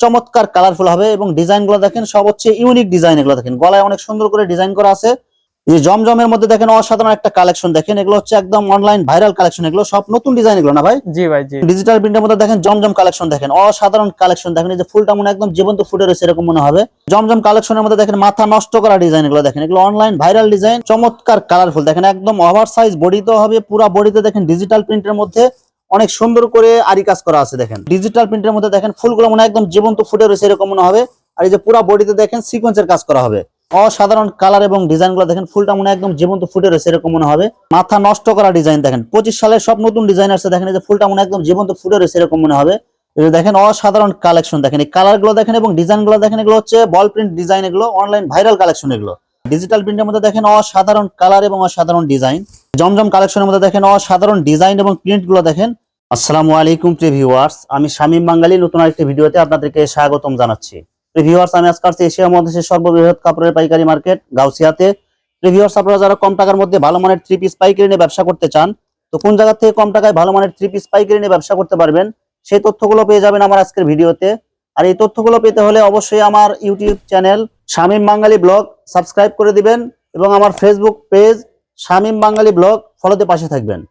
চমৎকার কালারফুল হবে এবং ডিজাইনগুলো দেখেন সব হচ্ছে ইউনিক ডিজাইন এগুলো দেখেন। গলায় অনেক সুন্দর করে ডিজাইন করা আছে। যে জমজমের মধ্যে দেখেন অসাধারণ একটা কালেকশন দেখেন। এগুলো হচ্ছে একদম অনলাইন ভাইরাল কালেকশন এগুলো সব নতুন ডিজাইন এগুলো না ভাই? জি ভাই জি। ডিজিটাল প্রিন্টের মধ্যে দেখেন জমজম কালেকশন দেখেন। অসাধারণ কালেকশন দেখেন। এই যে ফুলটা মনে একদম জীবন্ত ফুটে রয়েছে এরকম মনে হবে। জমজম কালেকশনের মধ্যে দেখেন মাথা নষ্ট করা ডিজাইন এগুলো দেখেন। এগুলো অনলাইন ভাইরাল ডিজাইন চমৎকার কালারফুল দেখেন একদম ওভার সাইজ বডিতে হবে পুরো বডিতে দেখেন ডিজিটাল প্রিন্টের মধ্যে। অনেক সুন্দর করে আরি কাজ করা আছে, দেখেন। ডিজিটাল প্রিন্টের মধ্যে দেখেন, ফুলগুলো মনে একদম জীবন্ত ফুটে রয়েছে, এরকম মনে হবে। আর এই যে পুরো বডিতে দেখেন সিকোয়েন্সের কাজ করা হবে। অসাধারণ কালার এবং ডিজাইনগুলো দেখেন, ফুলটা মনে একদম জীবন্ত ফুটে রয়েছে, এরকম মনে হবে। মাথা নষ্ট করা ডিজাইন দেখেন, পঁচিশ সালের সব নতুন ডিজাইন আসছে দেখেন, এই যে ফুলটা মনে একদম জীবন্ত ফুটে রয়েছে, এরকম মনে হবে। দেখেন, অসাধারণ কালেকশন দেখেন, এই কালারগুলো দেখেন এবং ডিজাইনগুলো দেখেন, এগুলো হচ্ছে বল প্রিন্ট ডিজাইন এগুলো অনলাইন ভাইরাল কালেকশন এগুলো। ডিজিটাল প্রিন্টের মধ্যে দেখেন, অসাধারণ কালার এবং অসাধারণ ডিজাইন জমজম কালেকশনের মধ্যে দেখেন, অসাধারণ ডিজাইন এবং প্রিন্টগুলো দেখেন। আসসালামু আলাইকুম প্রিয় ভিউয়ার্স আমি শামীম বাঙালি নতুন আরেকটি ভিডিওতে আপনাদেরকে স্বাগতম জানাচ্ছি। ভিউয়ার্স আমি আজকে আসছি এশিয়া মহাদেশের সর্ববৃহৎ কাপড়ের পাইকারি মার্কেট গাউসিয়াতে। ভিউয়ার্স আপনারা যারা কম টাকার মধ্যে ভালো মানের থ্রি পিস পাইকারি নিয়ে ব্যবসা করতে চান, তো কোন জায়গা থেকে কম টাকায় ভালো মানের থ্রি পিস পাইকারি নিয়ে ব্যবসা করতে পারবেন, সেই তথ্যগুলো পেয়ে যাবেন আমার আজকের ভিডিওতে। আর এই তথ্যগুলো পেতে হলে অবশ্যই আমার YouTube channel Shamim Bangali blog subscribe করে দিবেন এবং আমার Facebook page Shamim Bangali blog ফলোতে পাশে থাকবেন।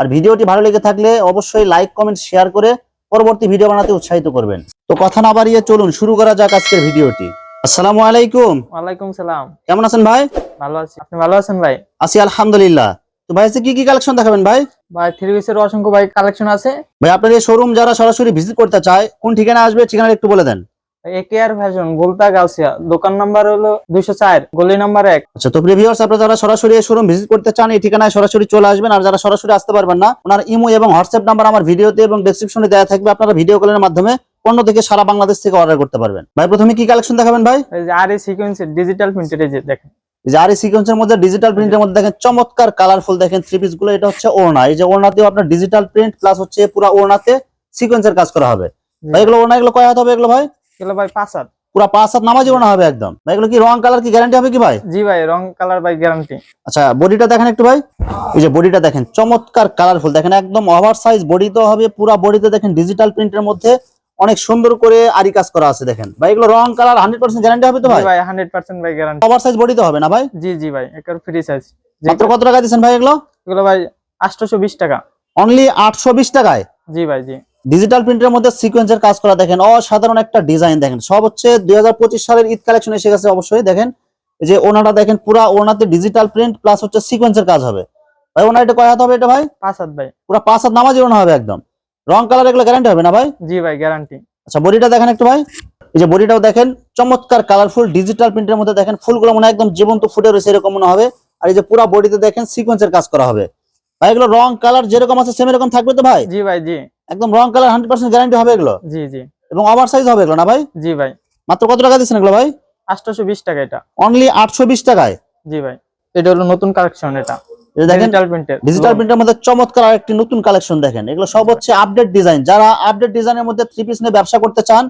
আর ভিডিওটি ভালো লেগে থাকলে অবশ্যই লাইক কমেন্ট শেয়ার করে পরবর্তী ভিডিও বানাতে উৎসাহিত করবেন। তো কথা না বাড়িয়ে চলুন শুরু করা যাক আজকের ভিডিওটি। আসসালামু আলাইকুম। ওয়ালাইকুম সালাম। কেমন আছেন ভাই? ভালো আছি। আপনি ভালো আছেন ভাই? আছি আলহামদুলিল্লাহ। তো ভাই আজকে কি কি কালেকশন দেখাবেন ভাই? ভাই থ্রি পিসের অসংখ্য ভাই কালেকশন আছে। ভাই আপনার এই শোরুম যারা সরাসরি ভিজিট করতে চায় কোন ঠিকানা আসবে ঠিকানা একটু বলে দেন। একে আর ফ্যাশন গোলতা গাউসিয়া দোকান নাম্বার হলো দুইশো চার গলি নাম্বার এক। আচ্ছা তো প্রিভিউয়ার্স আপনারা যারা সরাসরি এই শোরুম ভিজিট করতে চান এই ঠিকানায় সরাসরি চলে আসবেন। আর যারা সরাসরি আসতে পারবেন না ওনার ইমো এবং হোয়াটসঅ্যাপ নাম্বার আমার ভিডিওতে এবং ডেসক্রিপশনে দেওয়া থাকবে। আপনারা ভিডিও কলের মাধ্যমে পণ্য থেকে সারা বাংলাদেশ থেকে অর্ডার করতে পারবেন। ভাই প্রথমে কি কালেকশন দেখাবেন ভাই? আর এই সিকোয়েন্সের ডিজিটাল প্রিন্টের যে দেখেন। যে আর এই সিকোয়েন্সের মধ্যে ডিজিটাল প্রিন্টের মধ্যে দেখেন চমৎকার কালারফুল দেখেন থ্রি পিসগুলো। এটা হচ্ছে ওড়না। এই যে ওড়নাতেও আপনার ডিজিটাল প্রিন্ট প্লাস হচ্ছে পুরো ওড়নাতে সিকোয়েন্সের কাজ করা হবে। ভাই এগুলো ওড়না এগুলো কয় হাত হবে এগুলো ভাই? এগুলো ভাই পাঁচ হাত। পুরো পাঁচ হাত নামাজি ওড়না হবে একদম। ভাই এগুলো কি রং কালার কি গ্যারান্টি হবে কি ভাই? জি ভাই রং কালার ভাই গ্যারান্টি আচ্ছা বডিটা দেখেন একটু ভাই। এই যে বডিটা দেখেন চমৎকার কালারফুল দেখেন একদম ওভার সাইজ বডিতে হবে পুরো বডিতে দেখেন ডিজিটাল প্রিন্টের মধ্যে অনেক সুন্দর করে আরি কাজ করা আছে দেখেন। ভাই এগুলো রং কালার হান্ড্রেড পার্সেন্ট গ্যারান্টি হবে তো ভাই? ভাই হান্ড্রেড পার্সেন্ট ভাই গ্যারান্টি ওভার সাইজ বডিতে হবে না ভাই? জি জি ভাই একের ফ্রি সাইজ মাত্র কত টাকা দিচ্ছেন ভাই এগুলো? এগুলো ভাই আটশোশো বিশ টাকা। অনলি আটশো বিশ টাকায়? জি ভাই জি। ডিজিটাল প্রিন্টের মধ্যে সিকোয়েন্সের কাজ করা দেখেন অসাধারণ একটা ডিজাইন দেখেন। সব হচ্ছে দুই হাজার পঁচিশ সালের ঈদ কালেকশন এসে গেছে অবশ্যই দেখেন। যে ওনাটা দেখেন পুরা ওনাতে ডিজিটাল প্রিন্ট প্লাস হচ্ছে সিকোয়েন্সের কাজ হবে। ভাই ওনার এটা কয় হাত হবে এটা ভাই? পাঁচ হাত ভাই। পুরো পাঁচ হাত নামাজি ওনা হবে একদম। রং কালার এগুলো গ্যারান্টি হবে না ভাই? জি ভাই গ্যারান্টি আচ্ছা বডিটা দেখেন একটু ভাই। এই যে বডিটাও দেখেন চমৎকার কালারফুল ডিজিটাল প্রিন্টের মধ্যে দেখেন ফুলগুলো মনে একদম জীবন্ত ফুটে রয়েছে এরকম মনে হবে। আর এই যে পুরো বডিতে দেখেন সিকোয়েন্সের কাজ করা হবে। ভাই এগুলো রং কালার যেরকম আছে সেম এরকম থাকবে তো ভাই? জি ভাই জি। একদম রং কালার হান্ড্রেড পার্সেন্ট গ্যারান্টি হবে এগুলো? জি জি। এবং ওভার সাইজ হবে এগুলো না ভাই? জি ভাই। মাত্র কত টাকা দিচ্ছেন এগুলো ভাই? আটশোশো বিশ টাকা এটা। অনলি আটশো বিশ টাকায়? জি ভাই। এটা হলো নতুন কালেকশন এটা। দেখেন ডিজিটাল প্রিন্টের মধ্যে চমৎকার আরেকটি নতুন কালেকশন দেখেন। এগুলো সব হচ্ছে আপডেট ডিজাইন যারা আপডেট ডিজাইনের মধ্যে থ্রি পিস নিয়ে ব্যবসা করতে চান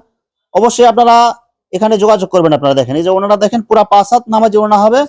অবশ্যই আপনারা এখানে যোগাযোগ করবেন আপনারা দেখেন। এই যে ওনারা দেখেন পুরা পাঁচ হাত নামাজি ওনা হবে।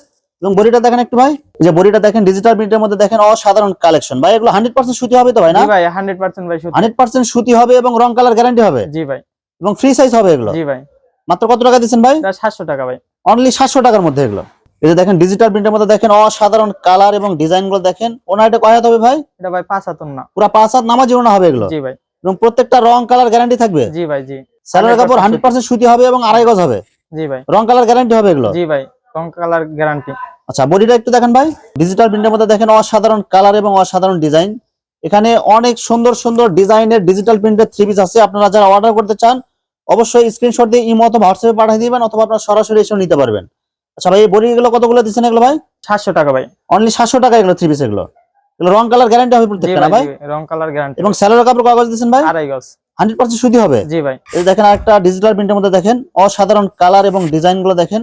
এবং বডিটা দেখেন একটু ভাই যে বডিটা দেখেন ডিজিটাল প্রিন্টের মধ্যে দেখেন অসাধারণ কালেকশন ভাই এগুলো হান্ড্রেড পার্সেন্ট সুতি হবে তো ভাই না? জি ভাই হান্ড্রেড পার্সেন্ট ভাই হান্ড্রেড পার্সেন্ট সুতি হবে এবং রং কালার গ্যারান্টি হবে? জি ভাই। এবং ফ্রি সাইজ হবে এগুলো? জি ভাই। মাত্র কত টাকা দিচ্ছেন ভাই? সাতশো টাকা ভাই। অনলি সাতশো টাকার মধ্যে এগুলো। এই যে দেখেন ডিজিটাল প্রিন্টের মধ্যে দেখেন অসাধারণ কালার এবং ডিজাইনগুলো দেখেন। ওনার এটা কয় হাত হবে ভাই? এটা ভাই পাঁচ হাতন না পুরা পাঁচ হাত নামাজি ওনা হবে এগুলো। জি ভাই। এবং প্রত্যেকটা রং কালার গ্যারান্টি থাকবে? জি ভাই জি। স্যালোয়ার কাপড় 100% হান্ড্রেড পার্সেন্ট সুতি হবে এবং আড়াই গজ হবে। জি ভাই। রং কালার গ্যারান্টি হবে এগুলো? জি ভাই রং কালার গ্যারান্টি আচ্ছা বডিটা একটু দেখেন ভাই। ডিজিটাল প্রিন্টের মধ্যে দেখেন অসাধারণ কালার এবং অসাধারণ ডিজাইন এখানে অনেক সুন্দর সুন্দর ডিজাইনের ডিজিটাল প্রিন্টের থ্রি পিস আছে। আপনারা যারা অর্ডার করতে চান অবশ্যই স্ক্রিনশট দিয়ে ইমো অথবা হোয়াটসঅ্যাপে পাঠিয়ে দিবেন অথবা আপনারা সরাসরি এসে নিতে পারবেন। আচ্ছা ভাই এই বডি এগুলো কতগুলো দিচ্ছেন এগুলো ভাই? সাতশো টাকা ভাই। অনলি সাতশো টাকা এগুলো থ্রি পিস এগুলো। এগুলো রং কালার গ্যারান্টি হবে প্রত্যেকটা না ভাই রং কালার গ্যারান্টি এবং স্যালোয়ার কাপড় কাগজ দিচ্ছেন ভাই? আড়াই গজ। হান্ড্রেড পার্সেন্ট সুতি হবে। জি ভাই। এই দেখেন আরেকটা ডিজিটাল প্রিন্টের মধ্যে দেখেন অসাধারণ কালার এবং ডিজাইনগুলো দেখেন।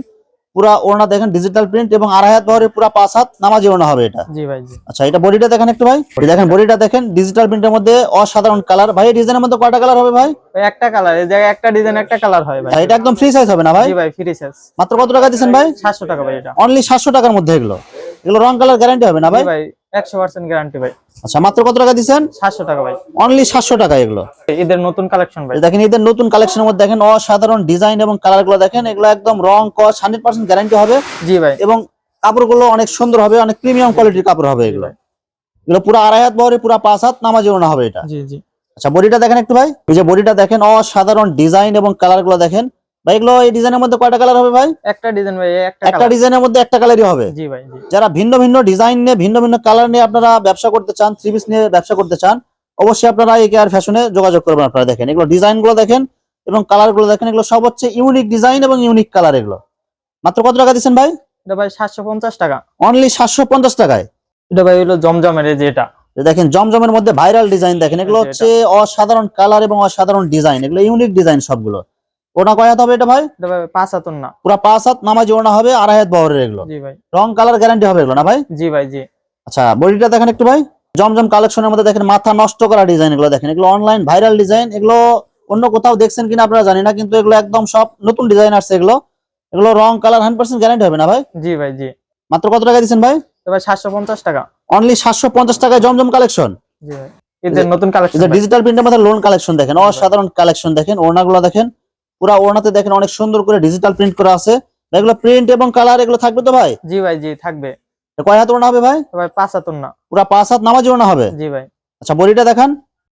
পুরা ওড়না দেখেন ডিজিটাল প্রিন্ট এবং আড়াই হাত বহরে পুরা পাঁচ হাত নামাজি ওড়না হবে এটা। জি ভাই আচ্ছা এটা বডিটা দেখেন একটু ভাই। দেখেন বডিটা দেখেন ডিজিটাল প্রিন্টের মধ্যে অসাধারণ কালার ভাই ডিজাইনের মধ্যে কয়টা কালার হবে ভাই? একটা কালার এই জায়গায় একটা ডিজাইন একটা কালার হয় ভাই। আচ্ছা, এটা একদম ফ্রি সাইজ হবে না ভাই? জি ভাই ফ্রি সাইজ মাত্র কত টাকা দিবেন ভাই সাতশো টাকা ভাই এটা। অনলি সাতশো টাকার মধ্যে এগুলো। এগুলো রং কালার গ্যারান্টি হবে না ভাই? ভাই গ্যারান্টি ভাই। আচ্ছা মাত্র কত টাকা টাকা ভাই। অনলি সাতশো টাকা এগুলো? ঈদের নতুন কালেকশন ভাই। দেখেন এদের নতুন কালেকশনের মধ্যে দেখেন অসাধারণ ডিজাইন এবং কালারগুলো দেখেন এগুলো একদম রং কস গ্যারান্টি হবে। জি ভাই। এবং কাপড়গুলো অনেক সুন্দর হবে অনেক প্রিমিয়াম কোয়ালিটির কাপড় হবে এগুলো। এগুলো পুরো আড়াই হাত বহরে পুরো পাঁচ হাত নামাজি ওড়না হবে এটা। জি জি। আচ্ছা বডিটা দেখেন একটু ভাই। এই যে বডিটা দেখেন অসাধারণ ডিজাইন এবং কালারগুলো দেখেন। ভাই এগুলো এই ডিজাইনের মধ্যে কয়টা কালার হবে ভাই? একটা ডিজাইন ভাই একটা একটা ডিজাইনের মধ্যে একটা কালারই হবে। জি ভাই যারা ভিন্ন ভিন্ন ডিজাইন নিয়ে ভিন্ন ভিন্ন কালার নিয়ে আপনারা ব্যবসা করতে চান থ্রি পিস নিয়ে ব্যবসা করতে চান অবশ্যই আপনারা এই কেয়ার ফ্যাশনে যোগাযোগ করবেন আপনারা দেখেন। এগুলো ডিজাইনগুলো দেখেন এবং কালারগুলো দেখেন। এগুলো সব হচ্ছে ইউনিক ডিজাইন এবং ইউনিক কালার এগুলো। মাত্র কত টাকা দিচ্ছেন ভাই? এটা ভাই সাতশো পঞ্চাশ টাকা। অনলি সাতশো পঞ্চাশ টাকায়। এটা ভাই হলো জমজমের এই যে দেখেন জমজমের মধ্যে ভাইরাল ডিজাইন দেখেন। এগুলো হচ্ছে অসাধারণ কালার এবং অসাধারণ ডিজাইন এগুলো ইউনিক ডিজাইন সবগুলো। ওটা কয় হাত হবে এটা ভাই? পাঁচ হাতুন না পুরো পাঁচ হাত নামাজি ওড়না হবে আড়াই হাত বহরের এগুলো। জি ভাই। রং কালার গ্যারান্টি হবে এগুলো না ভাই? জি ভাই জি। আচ্ছা বডিটা দেখেন একটু ভাই। জমজম কালেকশনের মধ্যে দেখেন মাথা নষ্ট করা ডিজাইন এগুলো দেখেন। এগুলো অনলাইন ভাইরাল ডিজাইন এগুলো অন্য কোথাও দেখছেন কিনা আপনারা জানি না কিন্তু এগুলো একদম সব নতুন ডিজাইন আসছে এগুলো। এগুলো রং কালার হান্ড্রেড পার্সেন্ট গ্যারান্টি হবে না ভাই? জি ভাই জি। মাত্র কত টাকা দিচ্ছেন ভাই? ভাই সাতশো পঞ্চাশ টাকা। অনলি সাতশো পঞ্চাশ টাকায় জমজম কালেকশন জি ভাই। ঈদের নতুন কালেকশন ডিজিটাল প্রিন্টের মধ্যে লোন কালেকশন দেখেন অসাধারণ কালেকশন দেখেন ওড়নাগুলো দেখেন। পুরো ওড়নাতে দেখেন অনেক সুন্দর করে ডিজিটাল প্রিন্ট করা আছে। এগুলো প্রিন্ট এবং কালার এগুলো থাকবে তো ভাই? জি ভাই জি থাকবে। কয় হাত ওড়না হবে ভাই? ভাই পাঁচ হাতুন না পুরা পাঁচ হাত নামাজি ওড়না হবে? জি ভাই। আচ্ছা বডিটা দেখান।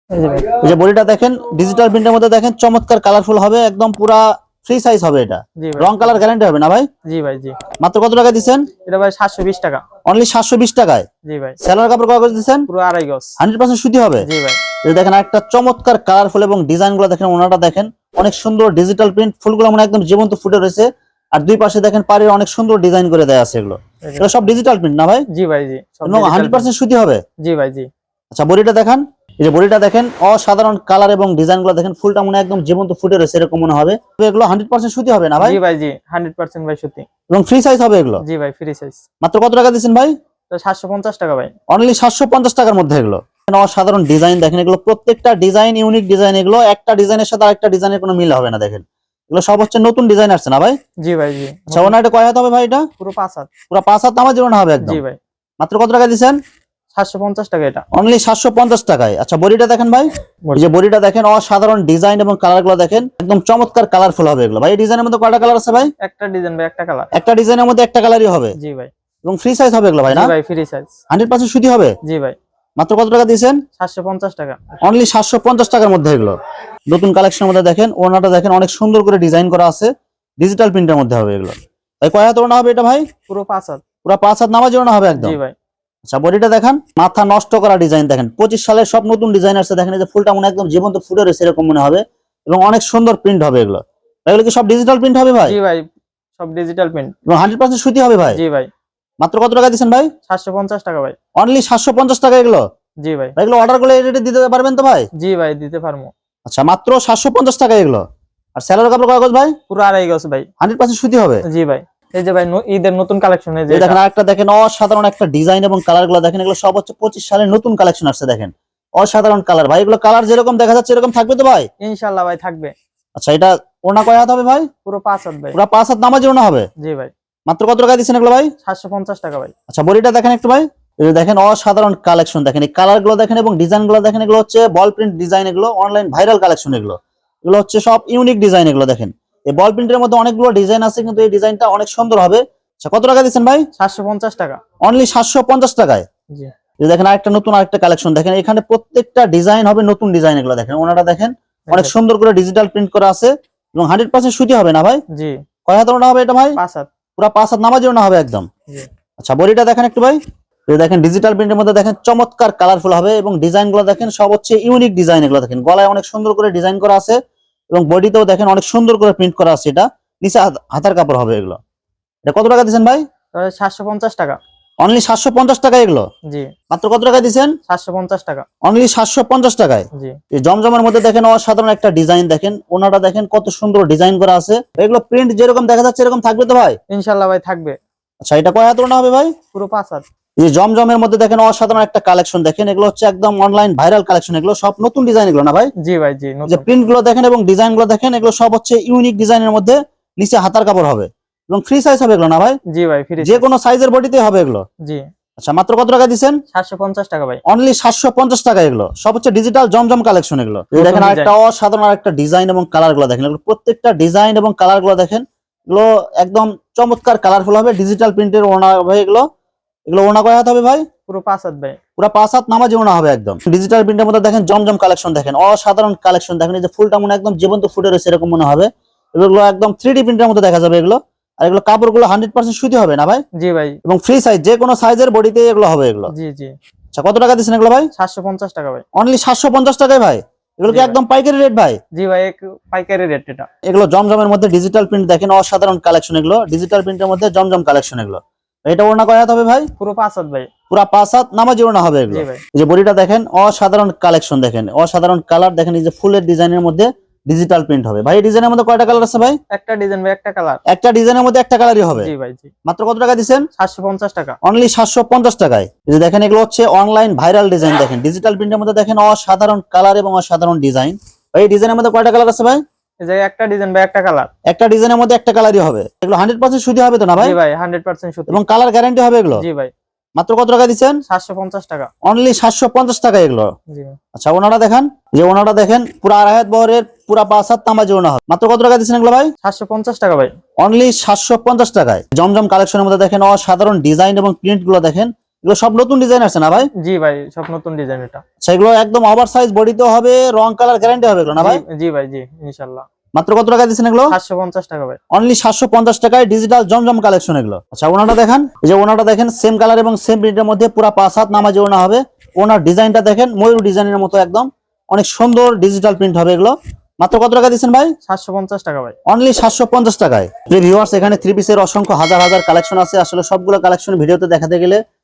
এই যে বডিটা দেখেন ডিজিটাল প্রিন্টের মধ্যে দেখেন চমৎকার কালারফুল হবে একদম পুরা ফ্রি সাইজ হবে এটা। রং কালার গ্যারান্টি হবে না ভাই? জি ভাই জি। মাত্র কত টাকা দিচ্ছেন এটা ভাই সাতশো বিশ টাকা। অনলি সাতশো বিশ টাকায়? জি ভাই। সেলার কাপড় কাগজ দিচ্ছেন পুরো আড়াই গজ। হান্ড্রেড পার্সেন্ট সুতি হবে? জি ভাই। এই দেখেন একটা চমৎকার কালারফুল এবং ডিজাইনগুলো দেখেন ওনাটা দেখেন। অনেক সুন্দর ডিজিটাল প্রিন্ট ফুলগুলো মানে একদম জীবন্ত ফুটে রয়েছে। আর দুই পাশে দেখেন পাড়ে অনেক সুন্দর ডিজাইন করে দেয়া আছে এগুলো। এগুলো সব ডিজিটাল প্রিন্ট না ভাই? জি ভাই জি এবং হান্ড্রেড পার্সেন্ট সুতি হবে? জি ভাই জি। আচ্ছা বডিটা দেখান। এই যে বডিটা দেখেন অসাধারণ কালার এবং ডিজাইনগুলো দেখেন ফুলটা মনে একদম জীবন্ত ফুটে রয়েছে এরকম মনে হবে। এগুলো হান্ড্রেড পার্সেন্ট সুতি হবে না ভাই? জি ভাই জি হান্ড্রেড পার্সেন্ট ভাই সুতি। এবং ফ্রি সাইজ হবে এগুলো? জি ভাই ফ্রি সাইজ মাত্র কত টাকা দিচ্ছেন ভাই? সাতশো পঞ্চাশ টাকা ভাই। অনলি সাতশো পঞ্চাশ টাকার মধ্যে এগুলো। অসাধারণ ডিজাইন দেখেন এগুলো প্রত্যেকটা ডিজাইন ইউনিক ডিজাইন এগুলো একটা ডিজাইনের সাথে আরেকটা ডিজাইনের কোনো মিল হবে না দেখেন। এগুলো সব হচ্ছে নতুন ডিজাইন আসছে না ভাই? জি ভাই জি। আচ্ছা ওনার এটা কয় হাত হবে ভাই এটা? পুরো পাঁচ হাত। পুরো পাঁচ হাত আমার জীবন হবে একদম। জি ভাই। মাত্র কত টাকা এটা। অনলি পঞ্চাশ টাকায়। আচ্ছা বডিটা দেখেন ভাই। এই যে বডিটা দেখেন অসাধারণ ডিজাইন এবং দেখেন একদম চমৎকার কালারফুল হবে এগুলো। ভাই এই ডিজাইনের মধ্যে কয়টা কালার আছে ভাই? একটা ডিজাইন ভাই একটা কালার একটা ডিজাইনের মধ্যে একটা কালারই হবে। জি ভাই। এবং ফ্রি সাইজ হবে এগুলো ভাই জি না ভাই ফ্রি সাইজ সুতি হবে? জি ভাই। মাত্র কত টাকা দিয়েছেন? সাতশো পঞ্চাশ টাকা। অনলি সাতশো পঞ্চাশ টাকার মধ্যে এগুলো। নতুন কালেকশনের মধ্যে দেখেন ওনাটা দেখেন অনেক সুন্দর করে ডিজাইন করা আছে। ডিজিটাল প্রিন্টের মধ্যে হবে এগুলো। তাই কয় হাত ওড়না হবে এটা ভাই? পুরো পাঁচ হাত। পুরো পাঁচ হাত নামাজি ওড়না হবে একদম? ভাই। আচ্ছা বডিটা দেখান মাথা নষ্ট করা ডিজাইন দেখেন। পঁচিশ সালের সব নতুন ডিজাইন আসছে দেখেন এই যে ফুলটা মনে একদম জীবন্ত ফুটে রয়েছে এরকম মনে হবে। এবং অনেক সুন্দর প্রিন্ট হবে এগুলো। এগুলো কি সব ডিজিটাল প্রিন্ট হবে ভাই? জি ভাই সব ডিজিটাল প্রিন্ট এবং হান্ড্রেড পার্সেন্ট সুতি হবে ভাই? জি ভাই। মাত্র কত টাকা দিচ্ছেন ভাই? সাতশো পঞ্চাশ টাকা ভাই। অনলি সাতশো পঞ্চাশ টাকা এগুলো? জি ভাই। এগুলো অর্ডার করলে রেটে দিতে পারবেন তো ভাই? জি ভাই দিতে পারব। আচ্ছা মাত্র সাতশো পঞ্চাশ টাকা এগুলো। আর স্যালার কাপড় কয় কাগজ ভাই? পুরো আড়াই গজ ভাই। হান্ড্রেড পার্সেন্ট সুতি হবে? জি ভাই। এই যে ভাই ঈদের নতুন কালেকশন এই যে দেখেন আরেকটা দেখেন অসাধারণ একটা ডিজাইন এবং কালারগুলো দেখেন এগুলো সব হচ্ছে পঁচিশ সালের নতুন কালেকশন আসছে দেখেন। অসাধারণ কালার ভাই এগুলো কালার যেরকম দেখা যাচ্ছে এরকম থাকবে তো ভাই? ইনশাল্লাহ ভাই থাকবে। আচ্ছা এটা ওনা কয় হাত হবে ভাই? পুরো পাঁচ হাত ভাই। পুরো পাঁচ হাত নামাজি ওনা হবে? জি ভাই। মাত্র কত টাকা দিচ্ছেন এগুলো ভাই? সাতশো পঞ্চাশ টাকা ভাই। আচ্ছা বডিটা দেখেন একটু ভাই। এই দেখেন অসাধারণ কালেকশন দেখেন। এই কালারগুলো দেখেন এবং ডিজাইনগুলো দেখেন এগুলো হচ্ছে বল প্রিন্ট ডিজাইন এগুলো অনলাইন ভাইরাল কালেকশন এগুলো। এগুলো হচ্ছে সব ইউনিক ডিজাইন এগুলো দেখেন। এই বল প্রিন্টের মধ্যে অনেকগুলো ডিজাইন আছে কিন্তু এই ডিজাইনটা অনেক সুন্দর হবে। আচ্ছা কত টাকা দিচ্ছেন ভাই? সাতশো পঞ্চাশ টাকা। অনলি সাতশো পঞ্চাশ টাকায়? দেখেন আরেকটা নতুন আরেকটা কালেকশন দেখেন। এখানে প্রত্যেকটা ডিজাইন হবে নতুন ডিজাইন এগুলো দেখেন। ওনারা দেখেন অনেক সুন্দর করে ডিজিটাল প্রিন্ট করা আছে এবং হান্ড্রেড পার্সেন্ট সুতি হবে না ভাই? জি। কয় হাত হবে এটা ভাই? পাঁচ হাত। পুরো পাঁচ হাত নামাজি ওনা হবে একদম। আচ্ছা বডিটা দেখেন একটু ভাই। দেখেন ডিজিটাল প্রিন্টের মধ্যে দেখেন চমৎকার কালারফুল হবে এবং ডিজাইনগুলো দেখেন সব হচ্ছে ইউনিক ডিজাইন এগুলো দেখেন। গলায় অনেক সুন্দর করে ডিজাইন করা আছে এবং বডিতেও দেখেন অনেক সুন্দর করে প্রিন্ট করা আছে এটা। নিচে হাতার কাপড় হবে এগুলো। এটা কত টাকা দিচ্ছেন ভাই? সাতশো পঞ্চাশ টাকা। অনলি সাতশো পঞ্চাশ টাকা এগুলো? জি। মাত্র কত টাকা দিচ্ছেন সাতশো পঞ্চাশ টাকা। অনলি সাতশো পঞ্চাশ টাকায়? জমজমের মধ্যে দেখেন অসাধারণ একটা ডিজাইন দেখেন। ওনাটা দেখেন কত সুন্দর ডিজাইন করা আছে। এগুলো প্রিন্ট যেরকম দেখা যাচ্ছে এরকম থাকবে তো ভাই? ইনশাল্লাহ ভাই থাকবে। আচ্ছা এটা কয় হাত হবে ভাই? পুরো পাঁচ হাত। এই যে জমজমের মধ্যে দেখেন অসাধারণ একটা কালেকশন দেখেন এগুলো হচ্ছে একদম অনলাইন ভাইরাল কালেকশন এগুলো সব নতুন ডিজাইন এগুলো না ভাই? জি ভাই জি যে প্রিন্টগুলো দেখেন এবং ডিজাইনগুলো দেখেন এগুলো সব হচ্ছে ইউনিক ডিজাইনের মধ্যে নিচে হাতার কাপড় হবে। এবং ফ্রি সাইজ হবে এগুলো না ভাই? জি ভাই ফ্রি যে কোনো সাইজের বডিতে হবে এগুলো। জি। আচ্ছা মাত্র কত টাকা সাতশো পঞ্চাশ টাকা ভাই। অনলি সাতশো পঞ্চাশ টাকা এগুলো। সব হচ্ছে ডিজিটাল জমজম কালেকশন এগুলো। দেখেন আরেকটা অসাধারণ আরেকটা ডিজাইন এবং কালারগুলো দেখেন। এগুলো প্রত্যেকটা ডিজাইন এবং কালারগুলো দেখেন এগুলো একদম চমৎকার কালারফুল হবে। ডিজিটাল প্রিন্টের ওনা ভাই এগুলো। এগুলো ওনা কয় হাত হবে ভাই? পুরো পাঁচ হাত ভাই। পুরো পাঁচ হাত নামাজি ওনা হবে একদম। ডিজিটাল প্রিন্টের মধ্যে দেখেন জমজম কালেকশন দেখেন অসাধারণ কালেকশন দেখেন এই যে ফুলটা মনে একদম জীবন্ত ফুটে রয়েছে এরকম মনে হবে। এগুলো একদম থ্রি ডি প্রিন্টের মধ্যে দেখা যাবে এগুলো। আর এগুলো কাপড়গুলো হান্ড্রেড পার্সেন্ট সুতি হবে না ভাই? জি ভাই। এবং ফ্রি সাইজ যে কোনো সাইজের বডিতে এগুলো হবে এগুলো। জি জি। আচ্ছা কত টাকা দিচ্ছেন এগুলো ভাই? সাতশো পঞ্চাশ টাকা ভাই। অনলি সাতশো পঞ্চাশ টাকায় ভাই? এগুলো কি একদম পাইকারি রেট ভাই? জি ভাই এক পাইকারি রেট এটা। এগুলো জমজমের মধ্যে ডিজিটাল প্রিন্ট দেখেন অসাধারণ কালেকশন এগুলো। ডিজিটাল প্রিন্টের মধ্যে জমজম কালেকশন এগুলো। এটা ওড়না কয় হাত হবে ভাই? পুরো পাঁচ হাত ভাই। পুরা পাঁচ হাত নামাজি ওড়না হবে এগুলো। এই যে বডিটা দেখেন অসাধারণ কালেকশন দেখেন অসাধারণ কালার। দেখেন এই যে ফুলের ডিজাইনের মধ্যে ডিজিটাল প্রিন্ট হবে। ভাই ডিজাইনের মধ্যে কয়টা কালার আছে ভাই? একটা ডিজাইন ভাই একটা কালার। একটা ডিজাইনের মধ্যে একটা কালারই হবে। জি ভাই জি। মাত্র কত টাকা সাতশো পঞ্চাশ টাকা। অনলি সাতশো পঞ্চাশ টাকায়। এই যে দেখেন এগুলো হচ্ছে অনলাইন ভাইরাল ডিজাইন দেখেন। ডিজিটাল প্রিন্টের মধ্যে দেখেন অসাধারণ কালার এবং অসাধারণ ডিজাইন ভাই এই ডিজাইনের মধ্যে কয়টা কালার আছে ভাই? যে একটা ডিজাইন ভাই একটা কালার একটা ডিজাইনের মধ্যে একটা কালারই হবে। এগুলো হান্ড্রেড পার্সেন্ট সুতি হবে তো না ভাই? জি ভাই এবং কালার গ্যারান্টি হবে এগুলো? জি ভাই। মাত্র কত টাকা দিচ্ছেন? টাকা। অনলি সাতশো পঞ্চাশ টাকা এগুলো। জি আচ্ছা ওনারা দেখেন। যে দেখেন পুরা বহরের পুরা পাঁচ হাত তামাজি ওনা হবে। মাত্র কত টাকা দিচ্ছেন এগুলো ভাই? সাতশো পঞ্চাশ টাকা ভাই। অনলি সাতশো পঞ্চাশ টাকায়। জমজম কালেকশনের মধ্যে দেখেন অসাধারণ ডিজাইন এবং প্রিন্টগুলো দেখেন। এগুলো সব নতুন ডিজাইন আছে না ভাই? জি ভাই সব নতুন ডিজাইন এটা। সেগুলো একদম ওভার সাইজ বডিতেও হবে রং কালার গ্যারান্টি হবে এগুলো না ভাই? জি- ভাই জি ইনশাল্লাহ। মাত্র কত টাকা দিচ্ছেন এগুলো? সাতশো পঞ্চাশ টাকা ভাই। অনলি সাতশো পঞ্চাশ টাকায় ডিজিটাল জমজম কালেকশন এগুলো। আচ্ছা ওনাটা দেখেন এই যে ওনাটা দেখেন সেম কালার এবং সেম প্রিন্টের মধ্যে পুরা পাঁচ হাত নামাজি ওনা হবে। ওনার ডিজাইনটা দেখেন ময়ূর ডিজাইনের মতো একদম। অনেক সুন্দর ডিজিটাল প্রিন্ট হবে এগুলো। মাত্র কত টাকা দিচ্ছেন ভাই? সাতশো পঞ্চাশ টাকা ভাই। অনলি সাতশো পঞ্চাশ টাকায়। যে ভিউয়ার্স এখানে থ্রি পিসের অসংখ্য হাজার হাজার কালেকশন আছে। আসলে সবগুলো কালেকশন ভিডিওতে দেখাতে গেলে